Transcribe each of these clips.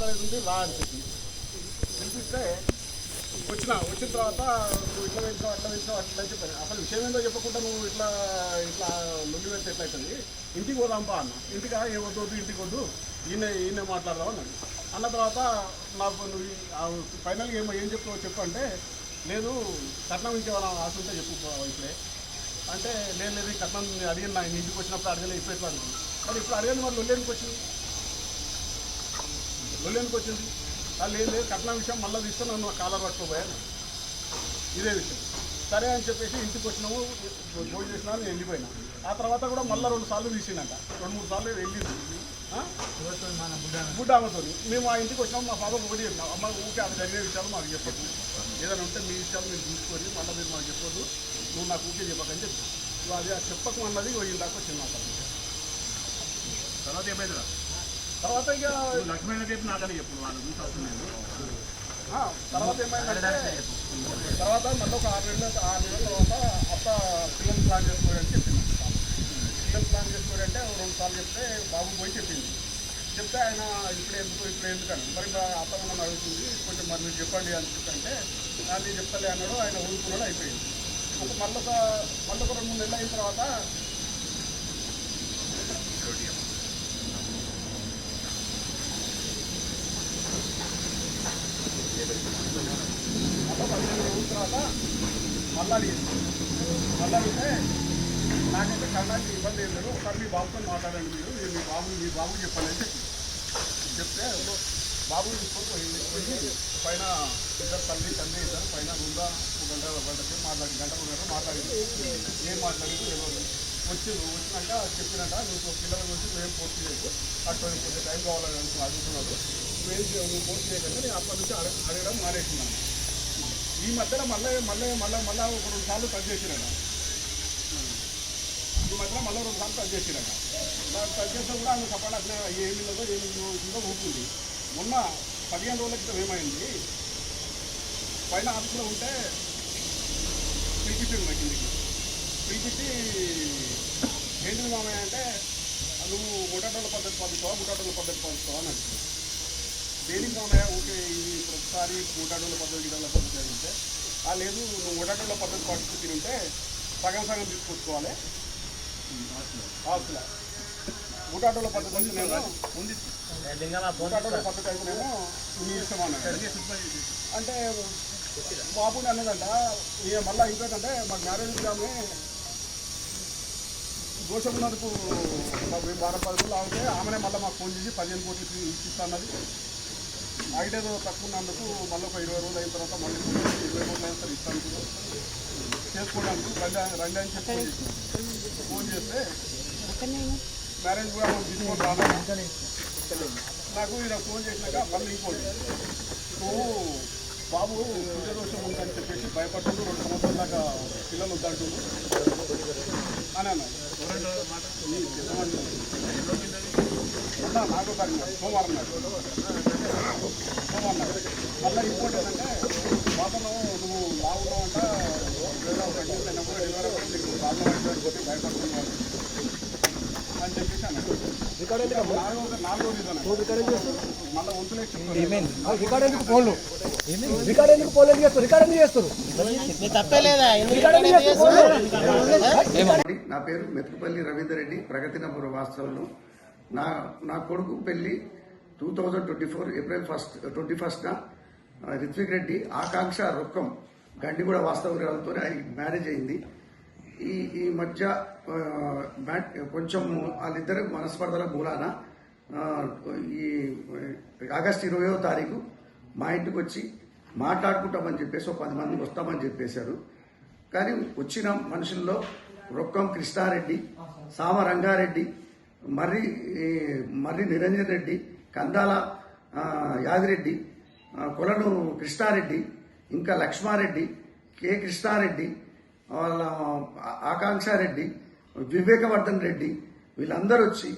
మాట్లాడేది ఉంది రా అని చెప్పి పిలిపిస్తే వచ్చిన వచ్చిన తర్వాత నువ్వు ఇట్లా పెంచావు అట్లా పెంచావు అట్లా చెప్పాను అసలు విషయం ఏందో చెప్పకుండా నువ్వు ఇట్లా ఇట్లా లొల్లి పెడితే ఎట్లయితుంది ఇంటికి పోదాంపా అన్న. ఇంటికా? ఏ వద్దు వద్దు ఇంటికి వద్దు. ఈయన ఈయన మాట్లాడదాం అన్నాడు. అన్న తర్వాత నాకు నువ్వు ఆ ఫైనల్గా ఏమో ఏం చెప్తావో చెప్పు అంటే లేదు కట్నం ఇంకేమైనా ఆశ ఉంటే చెప్పు ఇప్పుడే. అంటే లేదు లేదు కట్నం అడిగిన నా ఇంటికి వచ్చినప్పుడు అడగలే ఇప్పుడు ఎట్లా మరి ఇప్పుడు అడగని మరి లొల్లి వచ్చింది లొల్లి ఎందుకు వచ్చింది? వాళ్ళు లేదు లేదు కట్నం విషయం మళ్ళీ తీస్తే నన్ను కాలర్ పట్టుకోబోయాను ఇదే విషయం. సరే అని చెప్పేసి ఇంటికి వచ్చినాము భోజనం చేసినా నేను వెళ్ళిపోయినా. ఆ తర్వాత కూడా మళ్ళీ రెండు సార్లు తీసిండంట రెండు మూడు సార్లు వెళ్ళింది. గుడ్ బుడ్డామతో. మేము ఆ ఇంటికి వచ్చినాము మా బాబాకు ఒకటి చెప్పినాం. అమ్మ ఊకే అది జరిగే విషయాలు మాకు చెప్పదు ఏదైనా ఉంటే మీ విషయాలు మీరు చూసుకొని మళ్ళీ మీరు మాకు చెప్పొద్దు. నువ్వు నాకు ఊకే చెప్పకని చెప్పి. అది ఆ చెప్పకు అన్నది పోయిన చిన్న వచ్చింది తర్వాత ఏమైందిరా? తర్వాత ఇక లక్ష్మణ్ చెప్పి నాకని చెప్పు వాళ్ళు తర్వాత ఏమైందంటే తర్వాత మళ్ళీ ఒక ఆరు నెలల ఆరు నెలల తర్వాత అత్త పిల్లలు ప్లాన్ చేసుకోవాలని చెప్పింది. పిల్లలు ప్లాన్ చేసుకోవాలంటే రెండు సార్లు చెప్తే బాబు పోయి చెప్పింది. చెప్తే ఆయన ఇప్పుడు ఎందుకు ఇప్పుడు ఎందుకని. మరి అత్త నన్ను అడుగుతుంది కొంచెం మరి మీరు చెప్పండి అని చెప్తుంటే అది చెప్తలే అన్నాడు ఆయన ఊరుకున్నాడు అయిపోయింది. ఒక మళ్ళీ ఒక మళ్ళీ ఒక రెండు మూడు నెలలు అయిన తర్వాత మళ్ళీ పదిహేను రోజుల తర్వాత మళ్ళీ అడిగింది మళ్ళీ నాకైతే కళ్ళకి ఇబ్బంది ఏం లేదు. ఒకసారి మీ బాబుతో మాట్లాడండి మీరు. నేను మీ బాబు మీ బాబు చెప్పండి చెప్పి చెప్తే బాబు తీసుకొని పోయి పైన ఇద్దరు తల్లి తండ్రి ఇద్దరు పైన ముందా ఒక గంట గంట సేపు మాట్లాడి గంట గంట మాట్లాడింది ఏం మాట్లాడింది తెలియదు వచ్చి వచ్చినాక చెప్పినాక నువ్వు పిల్లల గురించి నువ్వేం పూర్తి చేయకు. అట్లా కొంచెం టైం కావాలని అడుగుతున్నాడు. నువ్వేం నువ్వు పూర్తి చేయకంటే నేను అప్పటి నుంచి అడగడం మానేసినాను ఈ మధ్యలో మళ్ళీ మళ్ళీ మళ్ళీ మళ్ళీ ఒక రెండు సార్లు టచ్ చేసినాడు ఈ మధ్యలో మళ్ళీ రెండు సార్లు టచ్ చేసినాడు నాకు టచ్ చేస్తే కూడా ఆమె చెప్పండి అట్లా ఏమి లేదో ఏమి ఉందో ఉంటుంది మొన్న పదిహేను రోజుల క్రితం ఏమైంది? పైన ఆఫీస్లో ఉంటే పిలిపించింది నాకు ఇంటికి పిలిపించి ఏంటిది మామయ్య అంటే నువ్వు ముఠాటోళ్ళ పద్ధతి పంపిస్తావా ముఠాటోళ్ళ పద్ధతి పాటిస్తావా అని దేనికి మామయ్య ఓకే ఇది ప్రతిసారి ముఠాటోళ్ళ పద్ధతి గిడల పద్ధతి అంటే ఆ లేదు నువ్వు ముఠాటోళ్ళ పద్ధతి పాటిస్తూ తింటే సగం సగం తీసుకొచ్చుకోవాలి. ఆస్తుల. ముఠాటోళ్ళ పద్ధతి అంటే నేను పద్ధతి అయితేనేమో నీ ఇష్టం అంటే బాబుని అన్నదంట ఇక మళ్ళీ ఇంకోటంటే మాకు మ్యారేజ్ ఆమె దోషం ఉన్నందుకు మాకు మేము బాధ పదులు ఆగితే ఆమెనే మళ్ళీ మాకు ఫోన్ చేసి పదిహేను కోట్లు ఇచ్చిస్తా అన్నది. ఐదేదో తక్కువ ఉన్నందుకు మళ్ళీ ఒక ఇరవై రోజులు అయిన తర్వాత మళ్ళీ ఇరవై రోజులు అయిన తర్వాత ఇస్తాను. చేసుకోవడానికి రండి రండి అని చెప్పి ఫోన్ చేస్తే మ్యారేజ్ కూడా మనం తీసుకొని రావాలి నాకు ఇలా ఫోన్ చేసినాక మళ్ళీ ఇంకోటి. నువ్వు బాబు దోషం ఉందని చెప్పేసి భయపడుతుంటూ రెండు సంవత్సరాల దాకా పిల్లలు వద్దంటుండు. అని అన్నాడు. సోమవారం నాడు సోమవారం నాడు మళ్ళీ ఇంకోటి ఏంటంటే బాబును నువ్వు లావున్నావు అంట నేను అని చెప్పేసి అన్నాడు నాలుగో నాలుగో మళ్ళీ వంతులే రికార్డ్ ఎందుకు ఫోన్లు రికార్డ్ ఎందుకు చేస్తారు రికార్డ్ ఎందుకు చేస్తారు? నా పేరు మెతుకుపల్లి రవీందర్ రెడ్డి. ప్రగతినపుర వాస్తవంలో నా నా కొడుకు పెళ్ళి two thousand twenty four April first twenty ఫస్ట్న Ritwik Reddy Akanksha Rokkam Gandiguda వాస్తవంతో మ్యారేజ్ అయింది. ఈ ఈ మధ్య కొంచెం వాళ్ళిద్దరు మనస్పర్ధల మూలాన ఈ ఆగస్ట్ ఇరవయో తారీఖు మా ఇంటికి వచ్చి మాట్లాడుకుంటామని చెప్పేసి ఒక పది మంది వస్తామని చెప్పేశారు. కానీ వచ్చిన మనుషుల్లో రొక్కం కృష్ణారెడ్డి సామ రంగారెడ్డి మర్రి మర్రి నిరంజన్ రెడ్డి కందాల యాదిరెడ్డి కొలను కృష్ణారెడ్డి ఇంకా లక్ష్మారెడ్డి కె కృష్ణారెడ్డి వాళ్ళ ఆకాంక్షారెడ్డి వివేకవర్ధన్ రెడ్డి వీళ్ళందరూ వచ్చి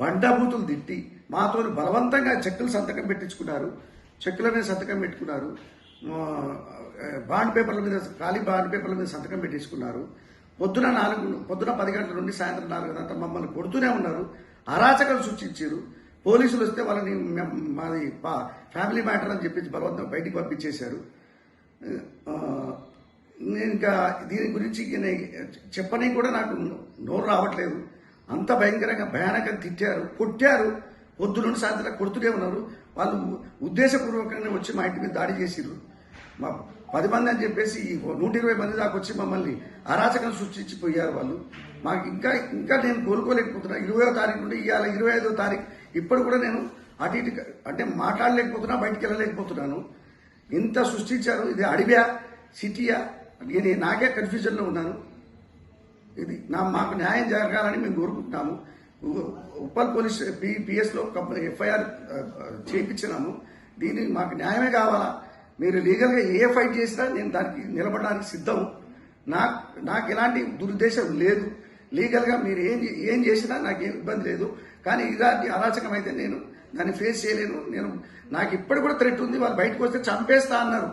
బండబూతులు తిట్టి మాతో బలవంతంగా చెక్కులు సంతకం పెట్టించుకున్నారు. చెక్కుల మీద సంతకం పెట్టుకున్నారు. బాండ్ పేపర్ల మీద ఖాళీ బాండ్ పేపర్ల మీద సంతకం పెట్టించుకున్నారు. పొద్దున నాలుగు పొద్దున పది గంటల నుండి సాయంత్రం నాలుగు దాకా మమ్మల్ని కొడుతూనే ఉన్నారు. అరాచకలు సృష్టించారు. పోలీసులు వస్తే వాళ్ళని మాది ఫ్యామిలీ మ్యాటర్ అని చెప్పేసి బలవంతం బయటికి పంపించేశారు. నేను ఇంకా దీని గురించి చెప్పని కూడా నాకు నోరు రావట్లేదు. అంత భయంకరంగా భయానకంగా తిట్టారు. కొట్టారు. పొద్దు నుండి సాయంత్రం కొడుతూనే ఉన్నారు. వాళ్ళు ఉద్దేశపూర్వకంగా వచ్చి మా ఇంటి మీద దాడి చేసిరు మా పది మంది అని చెప్పేసి నూట ఇరవై మంది దాకా వచ్చి మమ్మల్ని అరాచకం సృష్టించిపోయారు వాళ్ళు. మాకు ఇంకా ఇంకా నేను కోలుకోలేకపోతున్నా. ఇరవయో తారీఖు నుండి ఇవాళ ఇరవై ఐదో తారీఖు. ఇప్పుడు కూడా నేను అటు ఇటు అంటే మాట్లాడలేకపోతున్నా బయటికి వెళ్ళలేకపోతున్నాను. ఇంత సృష్టించారు. ఇది అడవియా? సిటీయా? నేను నాకే కన్ఫ్యూజన్లో ఉన్నాను. ఇది నా మాకు న్యాయం జరగాలని మేము కోరుకుంటున్నాము. ఉప్పల్ పోలీస్ పిఎస్లో ఎఫ్ఐఆర్ చేయించినాము దీనికి మాకు న్యాయమే కావాలా? మీరు లీగల్గా ఏ ఫైట్ చేసినా నేను దానికి నిలబడడానికి సిద్ధం. నాకు నాకు ఎలాంటి దురుద్దేశం లేదు. లీగల్గా మీరు ఏం ఏం చేసినా నాకు ఏం ఇబ్బంది లేదు. కానీ ఇలాంటి అరాచకం అయితే నేను దాన్ని ఫేస్ చేయలేను. నేను నాకు ఇప్పటి కూడా థ్రెట్ ఉంది. వాళ్ళు బయటకు వస్తే చంపేస్తా అన్నారు.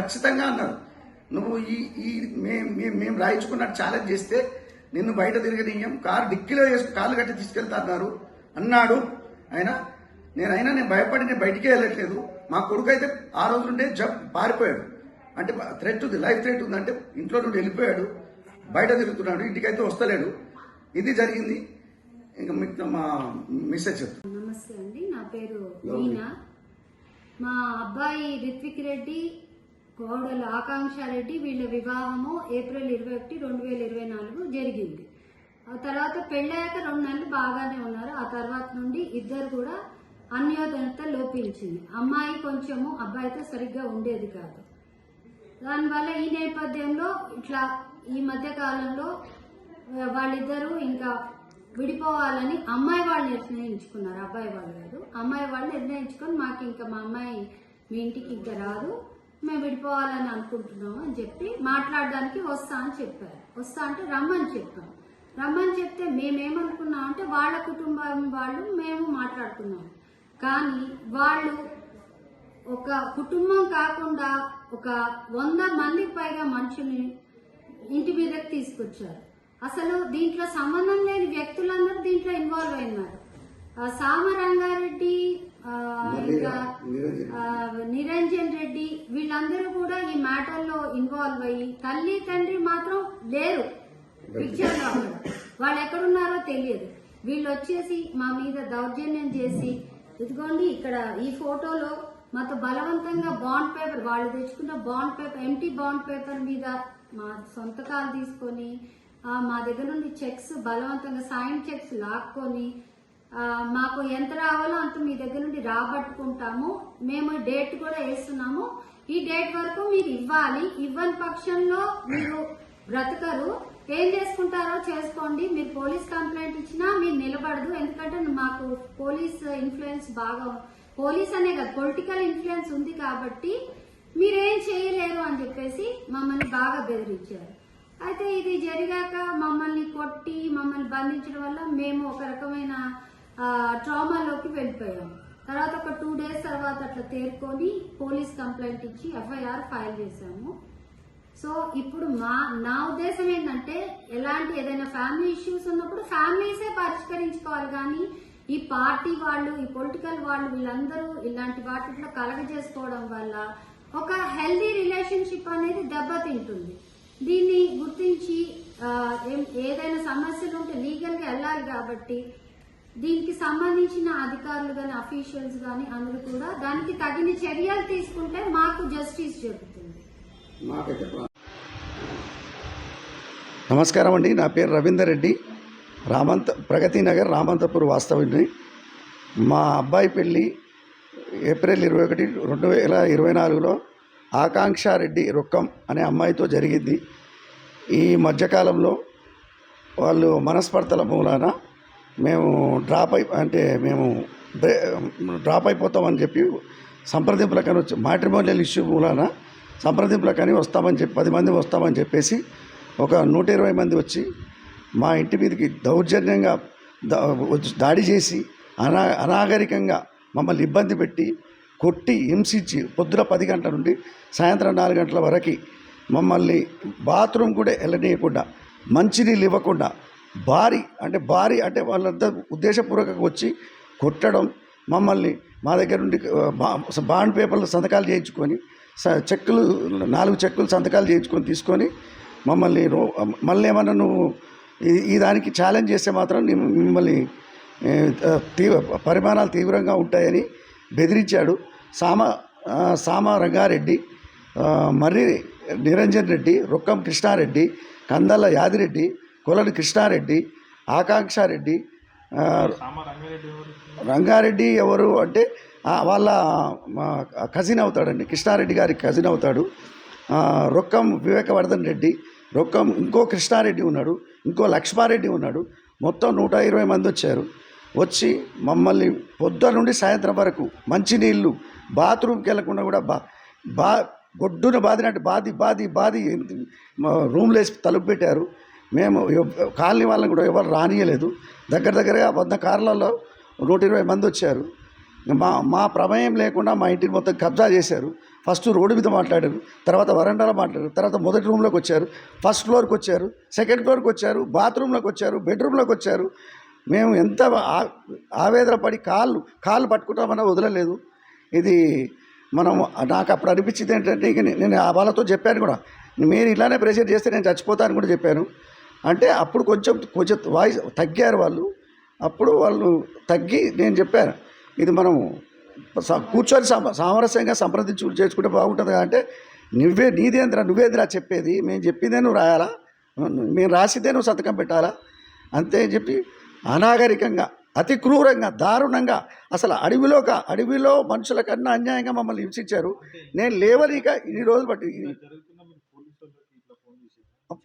ఖచ్చితంగా అన్నారు. నువ్వు ఈ ఈ మేము మేము మేము రాయించుకున్నట్టు ఛాలెంజ్ చేస్తే నిన్ను బయట తిరగనీయం. కారు డిక్కీలో వేసుకు కాళ్ళు కట్టి తీసుకెళ్తా అన్నారు. అన్నాడు. ఆయన నేనైనా నేను భయపడి నేను బయటికే వెళ్ళట్లేదు. మా కొడుకు అయితే ఆ రోజు నుండే జబ్ పారిపోయాడు. అంటే థ్రెట్ ఉంది లైఫ్ థ్రెట్ ఉంది. అంటే ఇంట్లో నుండి వెళ్ళిపోయాడు. బయట తిరుగుతున్నాడు ఇంటికైతే వస్తలేడు. ఇది జరిగింది. ఇంకా మీకు మా మెసేజ్ చెప్తాను నమస్తే అండి నా పేరు మీనా మా అబ్బాయి రిత్విక్ రెడ్డి కోడలు ఆకాంక్ష రెడ్డి వీళ్ళ వివాహము ఏప్రిల్ ఇరవై ఒకటి రెండు వేల ఇరవై నాలుగు జరిగింది. ఆ తర్వాత పెళ్ళాక రెండు నెలలు బాగానే ఉన్నారు. ఆ తర్వాత నుండి ఇద్దరు కూడా అన్యోదనత లోపించింది. అమ్మాయి కొంచెము అబ్బాయితో సరిగ్గా ఉండేది కాదు. దానివల్ల ఈ నేపథ్యంలో ఇట్లా ఈ మధ్య కాలంలో వాళ్ళిద్దరూ ఇంకా విడిపోవాలని అమ్మాయి వాళ్ళు నిర్ణయించుకున్నారు. అబ్బాయి వాళ్ళు కాదు. అమ్మాయి వాళ్ళు నిర్ణయించుకొని మాకు ఇంకా మా అమ్మాయి మీ ఇంటికి ఇంకా రాదు. మేము విడిపోవాలని అనుకుంటున్నాము అని చెప్పి మాట్లాడడానికి వస్తా అని చెప్పారు. వస్తా అంటే రమ్మని చెప్పాం రమ్మని చెప్తే మేమేమనుకున్నాం అంటే వాళ్ళ కుటుంబం వాళ్ళు మేము మాట్లాడుకున్నాం. కానీ వాళ్ళు ఒక కుటుంబం కాకుండా ఒక వంద మందికి పైగా మనుషుల్ని ఇంటి మీదకి తీసుకొచ్చారు. అసలు దీంట్లో సంబంధం లేని వ్యక్తులందరూ దీంట్లో ఇన్వాల్వ్ అయినారు. సామరంగారెడ్డి ఇంకా నిరంజన్ రెడ్డి వీళ్ళందరూ కూడా ఈ మ్యాటర్లో ఇన్వాల్వ్ అయ్యి తల్లి తండ్రి మాత్రం లేరు. పిక్చర్ వాళ్ళు ఎక్కడున్నారో తెలియదు. వీళ్ళు వచ్చేసి మా మీద దౌర్జన్యం చేసి ఇదిగోండి ఇక్కడ ఈ ఫోటోలో మాతో బలవంతంగా బాండ్ పేపర్ వాళ్ళు తెచ్చుకున్న bond paper empty bond paper మీద మా సొంతకాలు తీసుకొని మా దగ్గర నుండి చెక్స్ బలవంతంగా సైన్ చెక్స్ లాక్కొని మాకు ఎంత రావాలో అంత మీ దగ్గర నుండి రాబట్టుకుంటాము. మేము డేట్ కూడా వేస్తున్నాము. ఈ డేట్ వరకు మీరు ఇవ్వాలి. ఇవ్వని పక్షంలో మీరు బ్రతకరు. ఏం చేసుకుంటారో చేసుకోండి. మీరు పోలీస్ కంప్లైంట్ ఇచ్చినా మీరు నిలబడదు. ఎందుకంటే మాకు పోలీస్ ఇన్ఫ్లుయెన్స్ బాగా పోలీస్ అనే కాదు పొలిటికల్ ఇన్ఫ్లుయెన్స్ ఉంది కాబట్టి మీరేం చేయలేరు అని చెప్పేసి మమ్మల్ని బాగా బెదిరించారు. అయితే ఇది జరిగాక మమ్మల్ని కొట్టి మమ్మల్ని బంధించడం వల్ల మేము ఒక రకమైన ట్రామాలోకి వెళ్ళిపోయాము. తర్వాత ఒక టూ డేస్ తర్వాత అట్లా తేరుకొని పోలీస్ కంప్లైంట్ ఇచ్చి ఎఫ్ఐఆర్ ఫైల్ చేశాము. సో ఇప్పుడు మా నా ఉద్దేశం ఏంటంటే ఎలాంటి ఏదైనా ఫ్యామిలీ ఇష్యూస్ ఉన్నప్పుడు ఫ్యామిలీసే పరిష్కరించుకోవాలి కానీ ఈ పార్టీ వాళ్ళు ఈ పొలిటికల్ వాళ్ళు వీళ్ళందరూ ఇలాంటి వాటిలో కలగజేసుకోవడం వల్ల ఒక హెల్దీ రిలేషన్షిప్ అనేది దెబ్బతింటుంది. దీన్ని గుర్తించి ఏదైనా సమస్యలు ఉంటే లీగల్గా వెళ్ళాలి కాబట్టి దీనికి సంబంధించిన అధికారులు కానీ అఫీషియల్స్ కానీ అందరూ కూడా దానికి తగిన చర్యలు తీసుకుంటే మాకు జస్టిస్ జరుగుతుంది. మాకైతే నమస్కారం అండి. నా పేరు రవీందర్ రెడ్డి. రామంత ప్రగతి నగర్ రామంతపూర్ వాస్తవ్యుని మా అబ్బాయి పెళ్ళి ఏప్రిల్ ఇరవై ఒకటి రెండు వేల ఇరవై నాలుగులో ఆకాంక్ష రెడ్డి రొక్కం అనే అమ్మాయితో జరిగింది. ఈ మధ్యకాలంలో వాళ్ళు మనస్పర్ధల మూలాన మేము డ్రాప్ అయి అంటే మేము డ్రాప్ అయిపోతామని చెప్పి సంప్రదింపులకని వచ్చి మ్యాట్రిమోనియల్ ఇష్యూ మూలాన సంప్రదింపులకని వస్తామని చెప్పి పది మంది వస్తామని చెప్పేసి ఒక నూట ఇరవై మంది వచ్చి మా ఇంటి మీదకి దౌర్జన్యంగా దాడి చేసి అనా అనాగరికంగా మమ్మల్ని ఇబ్బంది పెట్టి కొట్టి హింసించి పొద్దున పది గంటల నుండి సాయంత్రం నాలుగు గంటల వరకు మమ్మల్ని బాత్రూమ్ కూడా వెళ్ళనీయకుండా మంచినీళ్ళు ఇవ్వకుండా భారీ అంటే భారీ అంటే వాళ్ళంతా ఉద్దేశపూర్వకంగా వచ్చి కొట్టడం మమ్మల్ని మా దగ్గర నుండి బా- బాండ్ పేపర్లు సంతకాలు చేయించుకొని చెక్కులు నాలుగు చెక్కులు సంతకాలు చేయించుకొని తీసుకొని మమ్మల్ని రో మళ్ళీ ఏమన్నా నువ్వు ఈ- దానికి ఛాలెంజ్ చేస్తే మాత్రం మిమ్మల్ని తీవ్ర పరిమాణాలు తీవ్రంగా ఉంటాయని బెదిరించాడు సామ సామ రంగారెడ్డి మర్రి నిరంజన్ రెడ్డి రొక్కం కృష్ణారెడ్డి కందల యాదిరెడ్డి కొలని కృష్ణారెడ్డి ఆకాంక్షారెడ్డి రంగారెడ్డి ఎవరు అంటే వాళ్ళ కజిన్ అవుతాడండి. కృష్ణారెడ్డి గారి కజిన్ అవుతాడు. రొక్కం వివేకవర్ధన్ రెడ్డి రొక్కం ఇంకో కృష్ణారెడ్డి ఉన్నాడు ఇంకో లక్ష్మారెడ్డి ఉన్నాడు. మొత్తం నూట ఇరవై మంది వచ్చారు. వచ్చి మమ్మల్ని పొద్దున నుండి సాయంత్రం వరకు మంచినీళ్ళు బాత్రూమ్కి వెళ్ళకుండా కూడా బా బా గొడ్డున బాదినట్టు బాది బాది బాది రూమ్లో వేసి తలుపు పెట్టారు. మేము కాలనీ వాళ్ళని కూడా ఎవరు రానియలేదు. దగ్గర దగ్గరగా వంద కార్లలో నూట ఇరవై మంది వచ్చారు. మా మా ప్రమేయం లేకుండా మా ఇంటిని మొత్తం కబ్జా చేశారు. ఫస్ట్ రోడ్డు మీద మాట్లాడారు తర్వాత వరండాలో మాట్లాడారు తర్వాత మొదటి రూమ్లోకి వచ్చారు ఫస్ట్ ఫ్లోర్కి వచ్చారు సెకండ్ ఫ్లోర్కి వచ్చారు బాత్రూంలోకి వచ్చారు బెడ్రూమ్లోకి వచ్చారు. మేము ఎంత ఆ- ఆవేదన పడి కాళ్ళు కాళ్ళు పట్టుకుంటామన్నా వదలలేదు. ఇది మనం నాకు అప్పుడు అనిపించింది ఏంటంటే ఇక నేను ఆ వాళ్ళతో చెప్పాను కూడా. మీరు ఇలానే ప్రెషర్ చేస్తే నేను చచ్చిపోతాను కూడా చెప్పాను. అంటే అప్పుడు కొంచెం కొంచెం వాయిస్ తగ్గారు వాళ్ళు. అప్పుడు వాళ్ళు తగ్గి నేను చెప్పాను. ఇది మనం కూర్చొని సామరస్యంగా సంప్రదించు చేసుకుంటే బాగుంటుంది అంటే నువ్వే నీదేంద్రా నువ్వేంద్రా చెప్పేది? మేము చెప్పిందే నువ్వు రాయాలా? మేము రాసిద్దే నువ్వు సంతకం పెట్టాలా? అంతే చెప్పి అనాగరికంగా అతి క్రూరంగా దారుణంగా అసలు అడవిలోక అడవిలో మనుషుల కన్నా అన్యాయంగా మమ్మల్ని హింసించారు. నేను లేవనిక ఇన్ని రోజులు బట్టి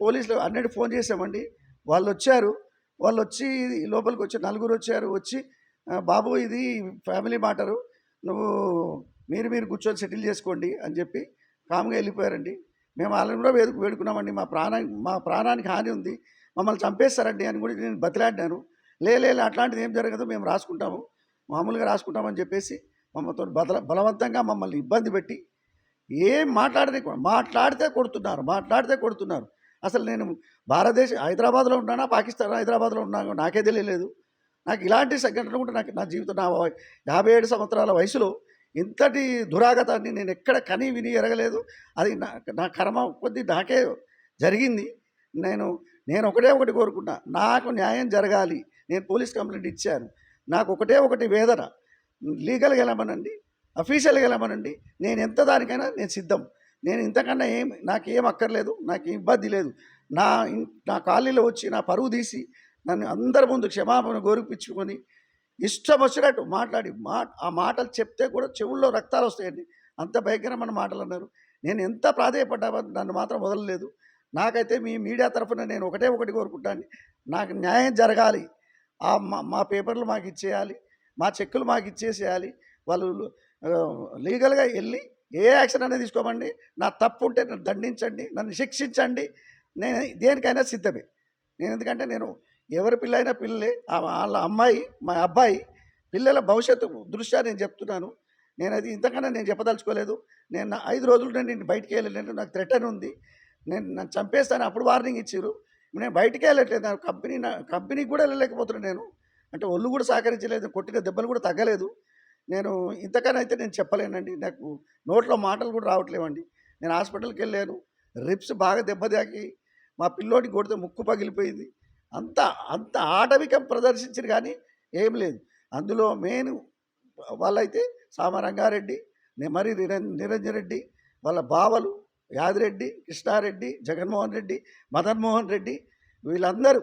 పోలీసులు అన్నట్టు ఫోన్ చేసామండి. వాళ్ళు వచ్చారు వాళ్ళు వచ్చి లోపలికి వచ్చి నలుగురు వచ్చారు. వచ్చి బాబు ఇది ఫ్యామిలీ మ్యాటరు. నువ్వు మీరు మీరు కూర్చొని సెటిల్ చేసుకోండి అని చెప్పి కామ్గా వెళ్ళిపోయారండి. మేము వాళ్ళని కూడా వేడుకు వేడుకున్నామండి. మా ప్రాణం మా ప్రాణానికి హాని ఉంది. మమ్మల్ని చంపేస్తారండి అని కూడా నేను బతిలాడినాను. లే లే అట్లాంటిది ఏం జరగదు. మేము రాసుకుంటాము. మామూలుగా రాసుకుంటామని చెప్పేసి మమ్మల్తో బల బలవంతంగా మమ్మల్ని ఇబ్బంది పెట్టి ఏం మాట్లాడని మాట్లాడితే కొడుతున్నారు. మాట్లాడితే కొడుతున్నారు. అసలు నేను భారతదేశం హైదరాబాద్లో ఉన్నానా? పాకిస్తాన్ హైదరాబాద్లో ఉన్నాను? నాకే తెలియలేదు. నాకు ఇలాంటి సంఘటనలు కూడా నాకు నా జీవితం నా యాభై ఏడు సంవత్సరాల వయసులో ఇంతటి దురాగతాన్ని నేను ఎక్కడ కని విని ఎరగలేదు. అది నా నా కర్మ కొద్ది నాకే జరిగింది. నేను నేను ఒకటే ఒకటి కోరుకున్నా నాకు న్యాయం జరగాలి. నేను పోలీస్ కంప్లైంట్ ఇచ్చాను. నాకు ఒకటే ఒకటి వేదన. లీగల్గా వెళ్ళమనండి. అఫీషియల్గా వెళ్ళమనండి. నేను ఎంత దానికైనా నేను సిద్ధం. నేను ఇంతకన్నా ఏం నాకేం అక్కర్లేదు. నాకు ఏం ఇబ్బంది లేదు. నా నా కాలనీలో వచ్చి నా పరువు తీసి నన్ను అందరి ముందు క్షమాపణ గోరిపించుకొని ఇష్టం వచ్చినట్టు మాట్లాడి మా ఆ మాటలు చెప్తే కూడా చెవుల్లో రక్తాలు వస్తాయండి. అంత భయంకరమైన మాటలు అన్నారు. నేను ఎంత ప్రాధేయపడ్డా నన్ను మాత్రం వదలలేదు. నాకైతే మీ మీడియా తరఫున నేను ఒకటే ఒకటి కోరుకుంటాను. నాకు న్యాయం జరగాలి. ఆ మా మా పేపర్లు మాకు ఇచ్చేయాలి. మా చెక్కులు మాకు ఇచ్చేసేయాలి. వాళ్ళు లీగల్గా వెళ్ళి ఏ యాక్షన్ అనేది తీసుకోమండి. నా తప్పు ఉంటే నన్ను దండించండి. నన్ను శిక్షించండి. నేను దేనికైనా సిద్ధమే. నేను ఎందుకంటే నేను ఎవరి పిల్ల అయినా పిల్లలే వాళ్ళ అమ్మాయి మా అబ్బాయి పిల్లల భవిష్యత్తు దృష్ట్యా నేను చెప్తున్నాను. నేను అది ఇంతకన్నా నేను చెప్పదలుచుకోలేదు. నేను ఐదు రోజులు నేను బయటికి వెళ్ళలేను. నాకు థ్రెటన్ ఉంది. నేను నన్ను చంపేస్తాను. అప్పుడు వార్నింగ్ ఇచ్చారు. నేను బయటికి వెళ్ళట్లేదు. కంపెనీ నా కంపెనీకి కూడా వెళ్ళలేకపోతున్నాను నేను. అంటే ఒళ్ళు కూడా సహకరించలేదు. కొట్టిన దెబ్బలు కూడా తగ్గలేదు. నేను ఇంతకన్నా అయితే నేను చెప్పలేనండి. నాకు నోట్లో మాటలు కూడా రావట్లేవండి. నేను హాస్పిటల్కి వెళ్ళాను. రిప్స్ బాగా దెబ్బతాకి మా పిల్లోడికి కొడితే ముక్కు పగిలిపోయింది. అంత అంత ఆటవికం ప్రదర్శించరు కానీ ఏం లేదు. అందులో మెయిన్ వాళ్ళైతే సామ రంగారెడ్డి నెమరి నిరం- నిరంజన్ రెడ్డి వాళ్ళ బావలు యాదిరెడ్డి కృష్ణారెడ్డి జగన్మోహన్ రెడ్డి మదన్మోహన్ రెడ్డి వీళ్ళందరూ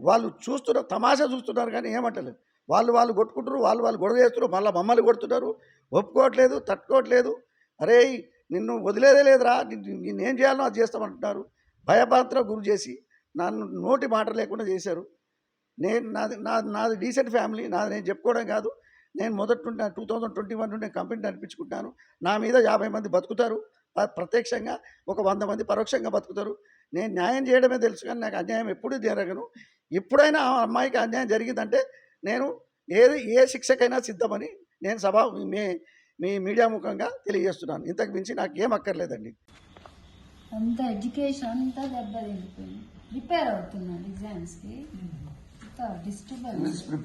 వాళ్ళు చూస్తున్నారు తమాషా చూస్తున్నారు కానీ ఏమంటలేదు వాళ్ళు వాళ్ళు కొట్టుకుంటారు వాళ్ళు వాళ్ళు గొడవ చేస్తున్నారు మళ్ళీ మమ్మల్ని కొడుతున్నారు. ఒప్పుకోవట్లేదు తట్టుకోవట్లేదు. అరే నిన్ను వదిలేదే లేదురా నిన్ను నేనేం చేయాలో అది చేస్తామంటున్నారు. భయపాత్ర గురి చేసి నన్ను నోటి మాట లేకుండా చేశారు. నేను నాది నా నాది డీసెంట్ ఫ్యామిలీ నాది నేను చెప్పుకోవడం కాదు. నేను మొదటి నుండి టూ థౌజండ్ ట్వంటీ వన్ నుండి కంపెనీ నడిపించుకుంటాను. నా మీద యాభై మంది బతుకుతారు. ప్రత్యక్షంగా ఒక వంద మంది పరోక్షంగా బతుకుతారు. నేను న్యాయం చేయడమే తెలుసు కానీ నాకు అన్యాయం ఎప్పుడూ జరగను. ఎప్పుడైనా ఆ అమ్మాయికి అన్యాయం జరిగిందంటే నేను ఏది ఏ శిక్షకైనా సిద్ధమని నేను సభ మీ మీ మీడియా ముఖంగా తెలియజేస్తున్నాను. ఇంతకు మించి నాకు ఏం అక్కర్లేదండి. అంత ఎడ్యుకేషన్ అంతా దెబ్బతింది ప్రిపేర్ అవుతున్నాను ఎగ్జామ్స్కి అంత డిస్టర్బెన్స్